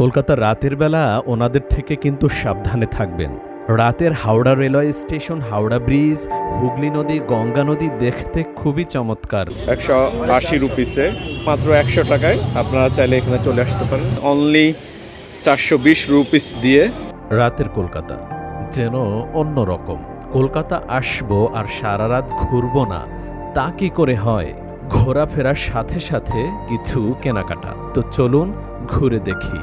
কলকাতা রাতের বেলা ওনাদের থেকে কিন্তু সাবধানে থাকবেন। রাতের Howrah railway station Howrah bridge Hooghly নদী গঙ্গা নদী দেখতে খুবই চমৎকার। একশো আশি রুপিসে মাত্র একশো টাকায় আপনারা চাইলে এখানে চলে আসতে পারেন। অনলি চারশো বিশ রুপিস দিয়ে। রাতের কলকাতা যেন অন্য রকম। কলকাতা আসব আর সারা রাত ঘুরবো না তা কি করে হয়? ঘোরাফেরার সাথে সাথে কিছু কেনাকাটা। তো চলুন ঘুরে দেখি।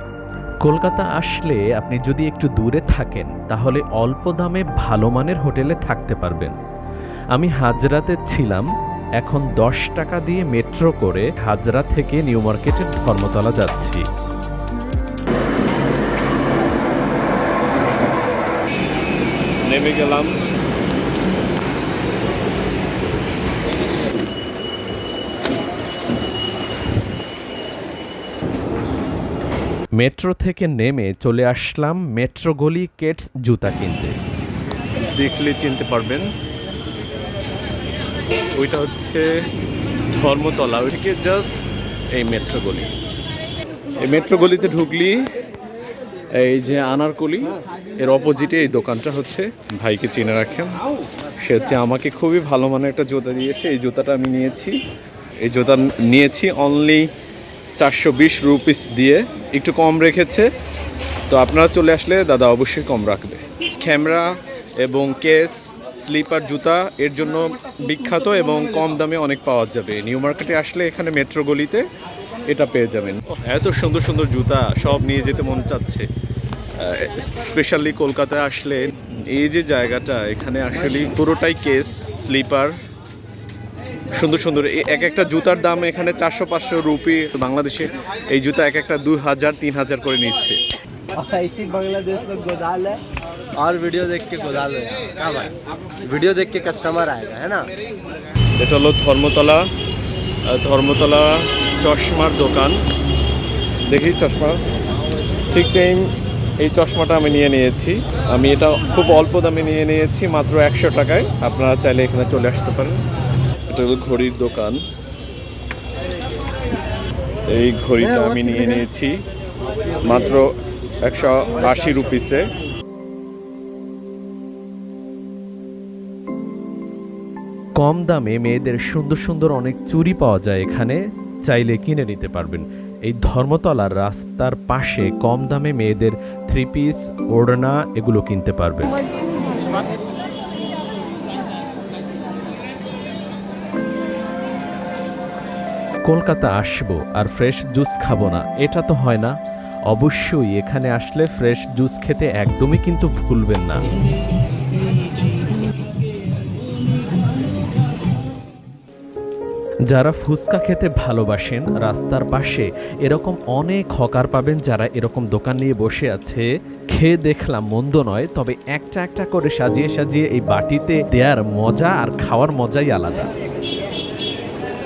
কলকাতা আসলে আপনি যদি একটু দূরে থাকেন, তাহলে অল্প দামে ভালো মানের হোটেলে থাকতে পারবেন। আমি হাজরাতে ছিলাম, এখন দশ টাকা দিয়ে মেট্রো করে হাজরা থেকে নিউ মার্কেটের ধর্মতলা যাচ্ছি। নেমে গেলাম। মেট্রো থেকে নেমে চলে আসলাম মেট্রো গলি কেটস জুতা কিনতে। দেখলে চিনতে পারবেন। ওইটা হচ্ছে ধর্মতলা, ওইদিকে জাস্ট এই মেট্রো গলি। এই মেট্রো গলিতে ঢুকলি, এই যে আনারকলি, এর অপোজিটে এই দোকানটা হচ্ছে, ভাইকে চিনে রাখেন। সে হচ্ছে আমাকে খুবই ভালো মানের একটা জুতা দিয়েছে, এই জুতাটা আমি নিয়েছি। এই জুতা নিয়েছি অনলি চারশো বিশ রুপিস দিয়ে একটু কম রেখেছে। তো আপনারা চলে আসলে দাদা অবশ্যই কম রাখবে। ক্যামেরা এবং কেস, স্লিপার, জুতা এর জন্য বিখ্যাত এবং কম দামে অনেক পাওয়া যাবে। নিউ মার্কেটে আসলে এখানে মেট্রো গলিতে এটা পেয়ে যাবেন। এত সুন্দর সুন্দর জুতা সব নিয়ে যেতে মন চাচ্ছে। স্পেশালি কলকাতায় আসলে এই যে জায়গাটা, এখানে আসলে পুরোটাই কেস, স্লিপার সুন্দর সুন্দর এ- এক একটা জুতার দাম এখানে চারশো পাঁচশো রুপি বাংলাদেশে এই জুতা এক একটা দুই হাজার তিন হাজার করে নিচ্ছে ऐसी बांग्लादेश में गोदाल है और वीडियो देख के गोदाल हो जाएगा क्या भाई वीडियो देख के कस्टमर आएगा है ना এটা হলো ধর্মতলা আহ, ধর্মতলা চশমার দোকান দেখি চশমা ঠিক সেম এই চশমাটা আমি নিয়ে নিয়েছি আমি এটা খুব অল্প দামে নিয়ে নিয়েছি মাত্র একশো টাকায় আপনারা চাইলে এখানে চলে আসতে পারেন এটা হলো ঘড়ির দোকান। এই ঘড়িটা আমি নিয়ে নিয়েছি। মাত্র একশো আশি রুপিসে। কম দামে মেয়েদের সুন্দর সুন্দর অনেক চুরি পাওয়া যায় এখানে। চাইলে কিনে নিতে পারবেন। এই ধর্মতলার রাস্তার পাশে কম দামে মেয়েদের থ্রি পিস ওড়না এগুলো কিনতে পারবেন। কলকাতা আসব আর ফ্রেশ জুস খাব না, এটা তো হয় না। অবশ্যই এখানে আসলে ফ্রেশ জুস খেতে একদমই কিন্তু ভুলবেন না। যারা ফুচকা খেতে ভালোবাসেন, রাস্তার পাশে এরকম অনেক হকার পাবেন যারা এরকম দোকান নিয়ে বসে আছে। খেয়ে দেখলাম মন্দ নয়, তবে একটা একটা করে সাজিয়ে সাজিয়ে এই বাটিতে দেয়ার মজা আর খাওয়ার মজাই আলাদা।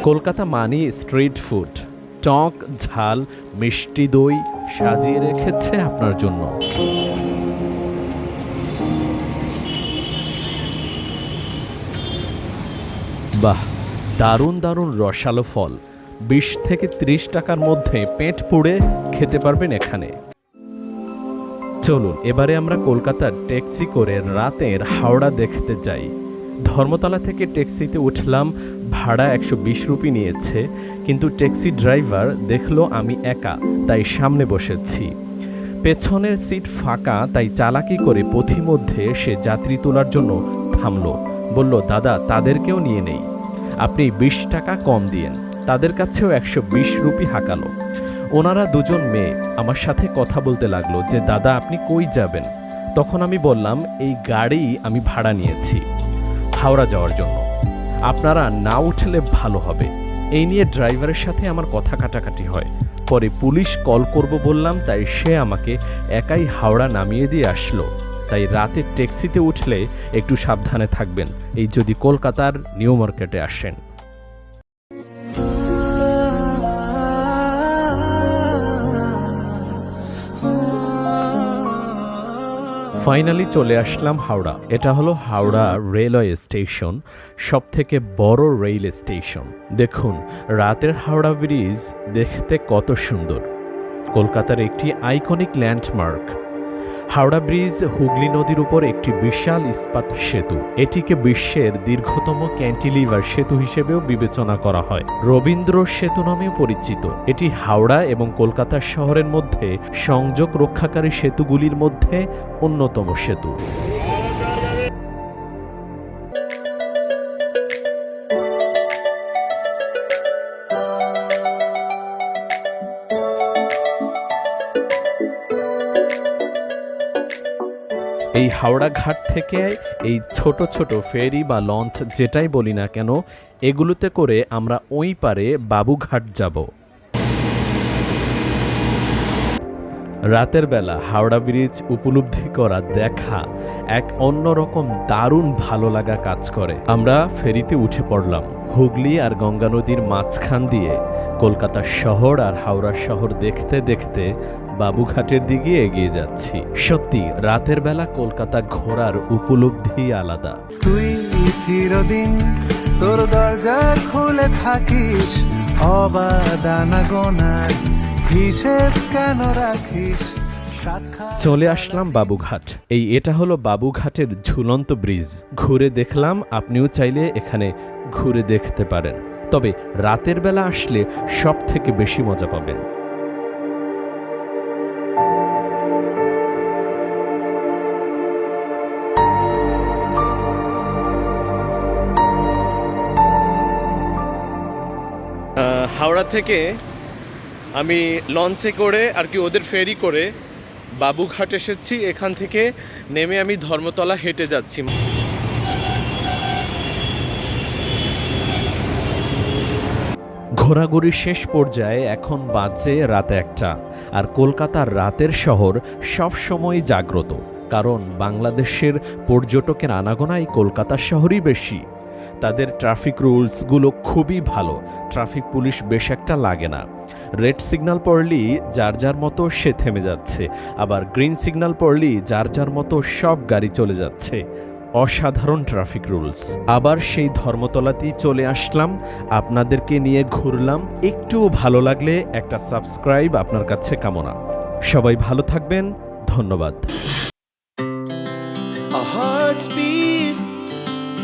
Kolkata money street food. টক, ঝাল, মিষ্টি দই সাজিয়ে রেখেছে আপনার জন্য। বাহ, দারুণ দারুণ রসালো ফল। বিশ থেকে ত্রিশ টাকার মধ্যে পেট পুড়ে খেতে পারবেন এখানে। চলুন, এবারে আমরা কলকাতার ট্যাক্সি করে রাতের হাওড়া দেখতে যাই। ধর্মতলা থেকে ট্যাক্সিতে উঠলাম, ভাড়া একশো বিশ রুপি নিয়েছে, কিন্তু ট্যাক্সি ড্রাইভার দেখল আমি একা, তাই সামনে বসেছি। পেছনের সিট ফাঁকা, তাই চালাকি করে পথিমধ্যে সে যাত্রী তোলার জন্য থামল। বলল, দাদা, তাদেরকেও নিয়ে নেই। আপনি বিশ টাকা কম দিয়েন। তাদের কাছেও একশো বিশ রুপি হাঁকালো। ওনারা দুজন মেয়ে। আমার সাথে কথা বলতে লাগল যে, দাদা, আপনি কই যাবেন? তখন আমি বললাম, এই গাড়ি আমি ভাড়া নিয়েছি। হাওড়া যাওয়ার জন্য। আপনারা না উঠলে ভালো হবে। এই নিয়ে ড্রাইভারের সাথে আমার কথা কাটাকাটি হয়। পরে পুলিশ কল করব বললাম, তাই সে আমাকে একাই হাওড়া নামিয়ে দিয়ে আসলো। তাই রাতে ট্যাক্সিতে উঠলে একটু সাবধানে থাকবেন। এই যদি কলকাতার নিউ মার্কেটে আসেন। ফাইনালি চলে আসলাম হাওড়া। এটা হলো হাওড়া রেলওয়ে স্টেশন সব থেকে বড় রেল স্টেশন। দেখুন, রাতের হাওড়া ব্রিজ দেখতে কত সুন্দর। কলকাতার একটি iconic landmark. Howrah bridge, Hooghly নদীর উপর একটি বিশাল ইস্পাত সেতু। এটিকে বিশ্বের দীর্ঘতম ক্যান্টিলিভার সেতু হিসেবেও বিবেচনা করা হয়। রবীন্দ্র সেতু নামেও পরিচিত। এটি হাওড়া এবং কলকাতা শহরের মধ্যে সংযোগ রক্ষাকারী সেতুগুলির মধ্যে অন্যতম সেতু। এই হাওড়া ঘাট থেকে এই ছোট ছোট ফেরি বা লঞ্চ যেটাই বলি না কেন, এগুলোতে করে আমরা ওই পারে বাবুঘাট যাব। রাতের বেলা হাওড়া ব্রিজ উপলব্ধি করা দেখা এক অন্যরকম দারুণ ভালো লাগা কাজ করে। আমরা ফেরিতে উঠে পড়লাম। হুগলি আর গঙ্গা নদীর মাঝখান দিয়ে কলকাতা শহর আর হাওড়া শহর দেখতে দেখতে বাবুঘাটের দিকে এগিয়ে যাচ্ছি। সত্যি রাতের বেলা কলকাতা ঘোরার উপলব্ধি আলাদা। তুই চিরদিন তোর দরজা খুলে থাকিস অবাদানা গোনার হিসেব কেন রাখিস? চলে আসলাম বাবুঘাট। এই এটা হলো বাবুঘাটের ঝুলন্ত ব্রিজ। ঘুরে দেখলাম আপনিও চাইলে এখানে ঘুরে দেখতে পারেন। তবে রাতের বেলা আসলে সব থেকে বেশি মজা পাবেন। হাওড়া থেকে আমি লঞ্চে করে আর কি ওদের ফেরি করে বাবুঘাট এসেছি। এখান থেকে নেমে আমি ধর্মতলা হেঁটে যাচ্ছি। ঘোরাঘুরি শেষ পর্যায়ে এখন বাজে রাত একটা, আর কলকাতার রাতের শহর সবসময় জাগ্রত, কারণ বাংলাদেশের পর্যটকের আনাগোনাই কলকাতা শহরই বেশি। তাদের ট্রাফিক রুলসগুলো খুবই ভালো। ট্রাফিক পুলিশ বেশ একটা লাগে না। রেড সিগন্যাল পড়লেই যার যার মতো সে থেমে যাচ্ছে। আবার গ্রিন সিগনাল পড়লেই যার যার মতো সব গাড়ি চলে যাচ্ছে। অসাধারণ ট্রাফিক রুলস আবার সেই ধর্মতলাতেই চলে আসলাম। আপনাদেরকে নিয়ে ঘুরলাম। একটুও ভালো লাগলে একটা সাবস্ক্রাইব আপনার কাছে কামনা। সবাই ভালো থাকবেন। ধন্যবাদ।